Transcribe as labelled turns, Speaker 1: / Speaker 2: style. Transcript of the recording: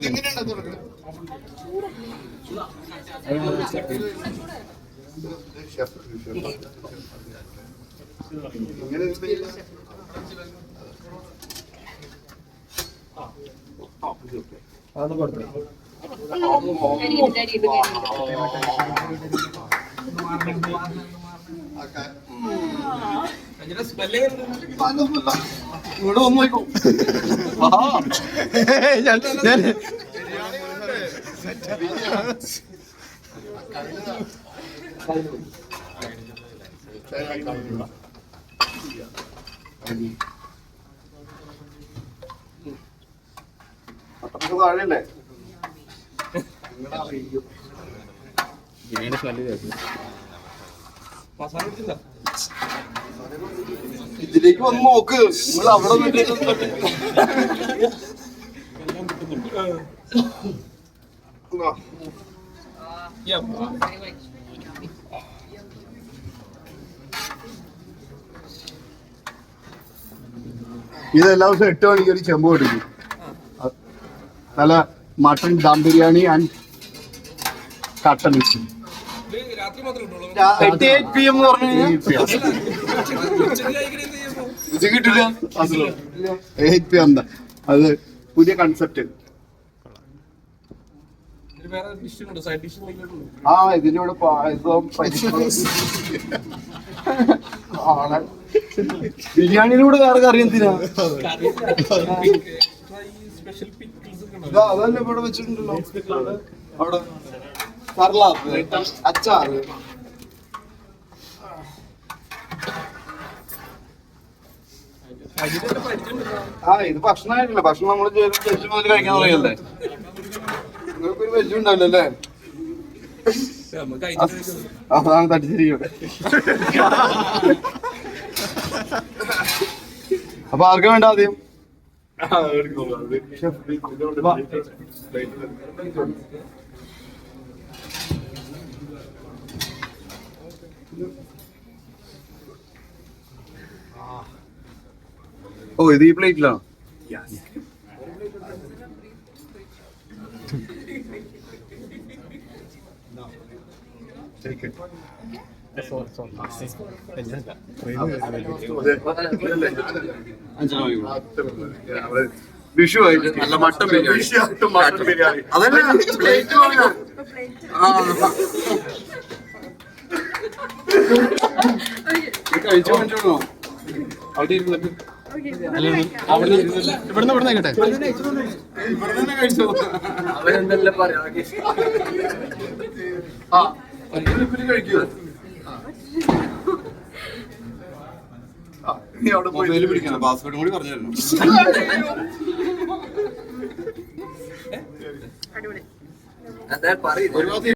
Speaker 1: ഇങ്ങനെ അതൊന്ന് കൊടുത്തു സ്പെല്ലിംഗ് ഇവിടെ വന്നു നോക്കൂ.
Speaker 2: ഞാൻ ഞാൻ
Speaker 1: താഴെയല്ലേ?
Speaker 2: ബിരിയാണി
Speaker 1: ഇതിലേക്ക് വന്ന് നോക്ക് നിങ്ങൾ അവിടെ. ഇത് എല്ലാ ദിവസവും എട്ട് മണിക്ക് ഒരു ചെമ്പ് കൊടുക്കും നല്ല മട്ടൺ ദം ബിരിയാണി ആൻഡ് കട്ടൻ വെച്ച് എട്ട് എയ്റ്റ് പി എം എന്ന് പറഞ്ഞു ഇത് കിട്ടില്ല? എയ്റ്റ് പി എം അത് പുതിയ കൺസെപ്റ്റ് ആ ഇതിന്റെ കൂടെ പായസം. ബിരിയാണിയുടെ കൂടെ വേറെ കറി എന്തിനാ? അതല്ല അതല്ലേ ഇവിടെ വെച്ചിട്ടുണ്ടല്ലോ. അവിടെ. സർലാത്ത് അച്ചാറ് ആ ഇത് ഭക്ഷണമായിട്ടില്ല ഭക്ഷണം നമ്മൾ വെജ് മുതൽ കഴിക്കാൻ തുടങ്ങിയല്ലേ നിങ്ങൾക്കൊരു വെജ് ഉണ്ടാവില്ലല്ലേ അതാണ് തട്ടിച്ചിരിക്കട്ടെ അപ്പൊ ആർക്കും വേണ്ട ആദ്യം വാ. ഓ ഇത് ഈ പ്ലേറ്റിലാണോ? വിഷു ആയിട്ട് നല്ല മട്ടൻ ബിരിയാണി അതല്ലേ ബിരിയാണി അതല്ല കഴിച്ചു കൊണ്ടുവരണോ അവിടെ ഇരുന്നിട്ട്.
Speaker 2: ഇവിടുന്ന് ഇവിടുന്ന് കേട്ടെ
Speaker 1: ആ, ഇനി അവിടെ മൊബൈൽ പിടിക്കണം പാസ്വേഡ് കൂടി പറഞ്ഞു തരണം ഒരു ഭാഗത്ത്